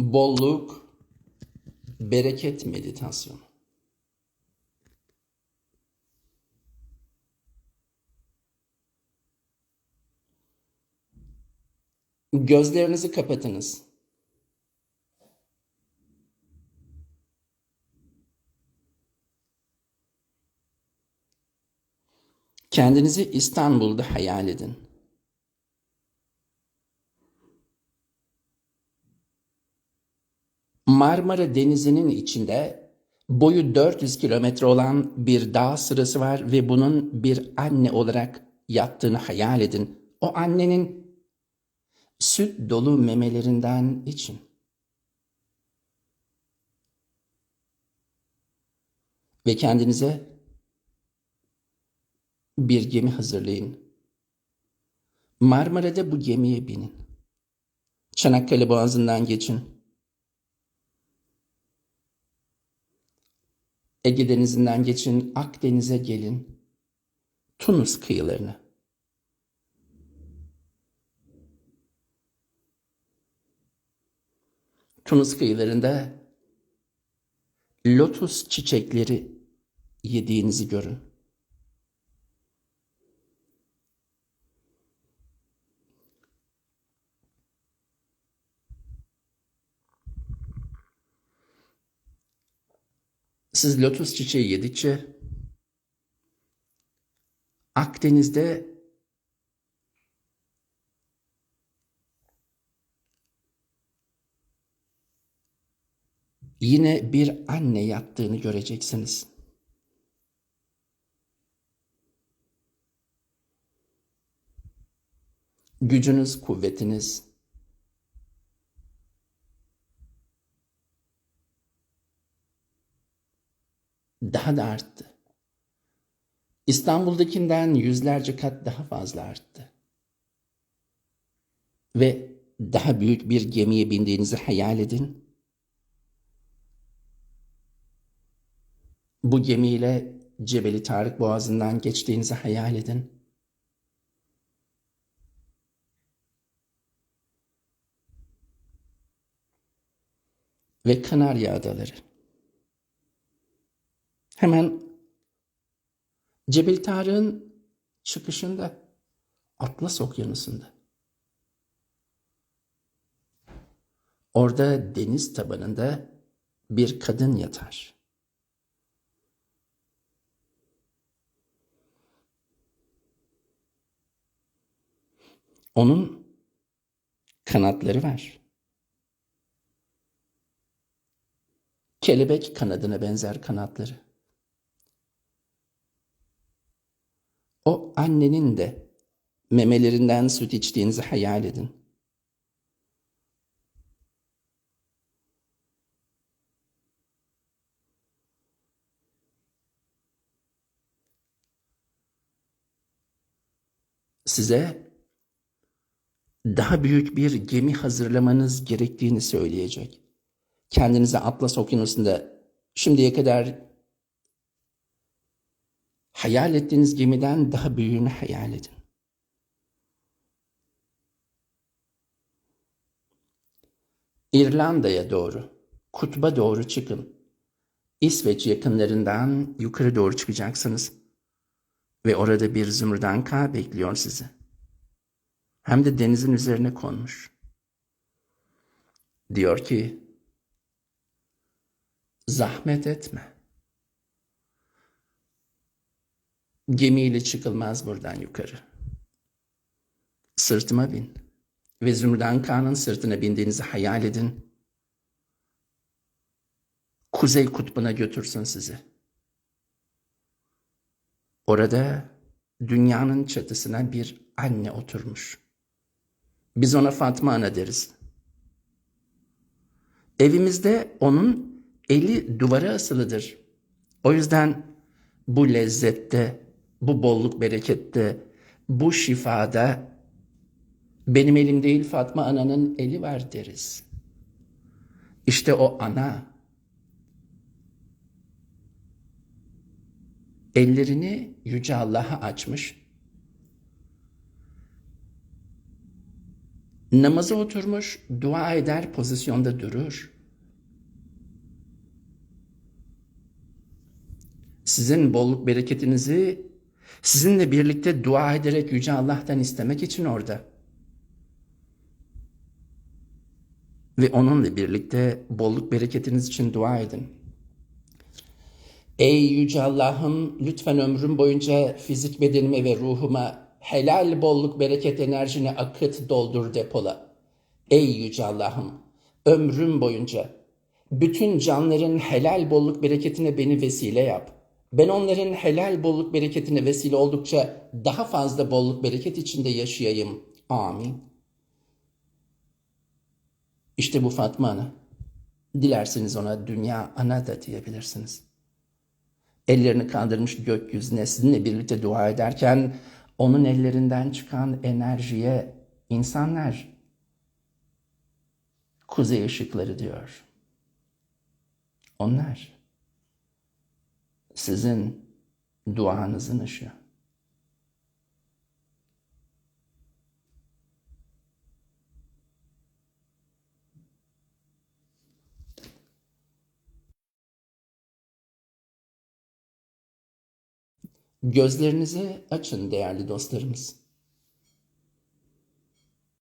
bolluk, bereket meditasyonu. Gözlerinizi kapatınız. Kendinizi İstanbul'da hayal edin. Marmara Denizi'nin içinde boyu 400 kilometre olan bir dağ sırası var ve bunun bir anne olarak yattığını hayal edin. O annenin süt dolu memelerinden için. Ve kendinize bir gemi hazırlayın. Marmara'da bu gemiye binin. Çanakkale Boğazı'ndan geçin. Ege Denizi'nden geçin, Akdeniz'e gelin. Tunus kıyılarına. Tunus kıyılarında lotus çiçekleri yediğinizi görün. Siz lotus çiçeği yedikçe Akdeniz'de yine bir anne yattığını göreceksiniz. Gücünüz, kuvvetiniz, daha da arttı. İstanbul'dakinden yüzlerce kat daha fazla arttı. Ve daha büyük bir gemiye bindiğinizi hayal edin. Bu gemiyle Cebeli Tarık Boğazı'ndan geçtiğinizi hayal edin. Ve Kanarya Adaları. Hemen Cebel Tarık'ın çıkışında Atlas Okyanusu'nda. Orada deniz tabanında bir kadın yatar. Onun kanatları var. Kelebek kanadına benzer kanatları. O annenin de memelerinden süt içtiğinizi hayal edin. Size daha büyük bir gemi hazırlamanız gerektiğini söyleyecek. Kendinize Atlas Okyanusu'nda şimdiye kadar hayal ettiğiniz gemiden daha büyüğünü hayal edin. İrlanda'ya doğru, kutba doğru çıkın. İsveç yakınlarından yukarı doğru çıkacaksınız. Ve orada bir zümrüdanka bekliyor sizi. Hem de denizin üzerine konmuş. Diyor ki, zahmet etme. Gemiyle çıkılmaz buradan yukarı. Sırtıma bin ve Zümrüdan Kağan'ın sırtına bindiğinizi hayal edin. Kuzey kutbuna götürsün sizi. Orada dünyanın çatısına bir anne oturmuş. Biz ona Fatma Ana deriz. Evimizde onun eli duvara asılıdır. O yüzden bu lezzette, bu bolluk berekette, bu şifada benim elim değil Fatma Ana'nın eli var deriz. İşte o ana ellerini Yüce Allah'a açmış. Namaza oturmuş, dua eder, pozisyonda durur. Sizin bolluk bereketinizi sizinle birlikte dua ederek Yüce Allah'tan istemek için orada. Ve onunla birlikte bolluk bereketiniz için dua edin. Ey Yüce Allah'ım lütfen ömrüm boyunca fizik bedenime ve ruhuma helal bolluk bereket enerjini akıt doldur depola. Ey Yüce Allah'ım ömrüm boyunca bütün canların helal bolluk bereketine beni vesile yap. Ben onların helal bolluk bereketine vesile oldukça daha fazla bolluk bereket içinde yaşayayım. Amin. İşte bu Fatma Ana. Dilerseniz ona dünya ana da diyebilirsiniz. Ellerini kaldırmış gökyüzüne sizinle birlikte dua ederken onun ellerinden çıkan enerjiye insanlar kuzey ışıkları diyor. Onlar sizin duanızın ışığı. Gözlerinizi açın değerli dostlarımız.